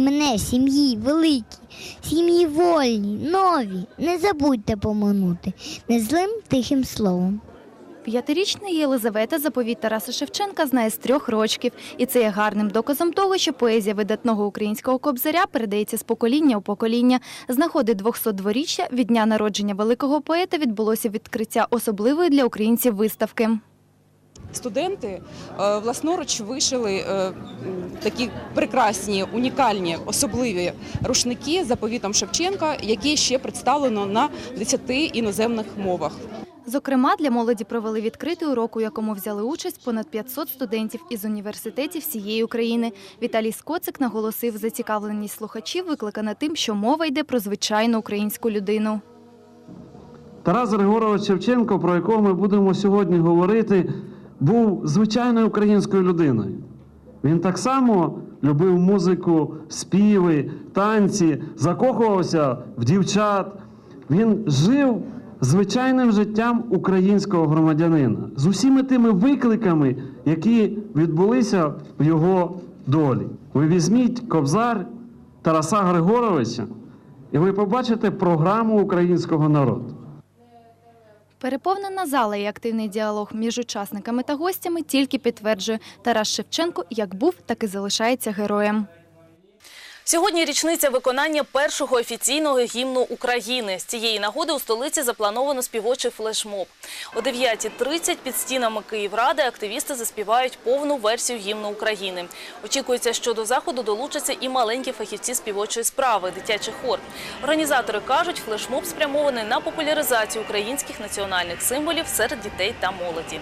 Мене сім'ї великі, сім'ї вольні, нові. Не забудьте поминути незлим тихим словом. П'ятирічна Єлизавета заповіт Тараса Шевченка знає з трьох рочків. І це є гарним доказом того, що поезія видатного українського кобзаря передається з покоління у покоління. З нагоди 202-річчя від дня народження великого поета відбулося відкриття особливої для українців виставки. Студенти е, власноруч вишили е, такі прекрасні, унікальні, особливі рушники з заповітом Шевченка, які ще представлено на 10 іноземних мовах. Зокрема, для молоді провели відкритий урок, у якому взяли участь понад 500 студентів із університетів всієї України. Віталій Скоцик наголосив, зацікавленість слухачів викликана тим, що мова йде про звичайну українську людину. Тарас Григорович Шевченко, про якого ми будемо сьогодні говорити, був звичайною українською людиною. Він так само любив музику, співи, танці, закохувався в дівчат. Він жив звичайним життям українського громадянина з усіма тими викликами, які відбулися в його долі. Ви візьміть кобзар Тараса Григоровича, і ви побачите програму українського народу. Переповнена зала і активний діалог між учасниками та гостями тільки підтверджує Тарас Шевченко як був, так і залишається героєм. Сьогодні річниця виконання першого офіційного гімну України. З цієї нагоди у столиці заплановано співочий флешмоб. О 9.30 під стінами Київради активісти заспівають повну версію гімну України. Очікується, що до заходу долучаться і маленькі фахівці співочої справи, дитячий хор. Організатори кажуть, флешмоб спрямований на популяризацію українських національних символів серед дітей та молоді.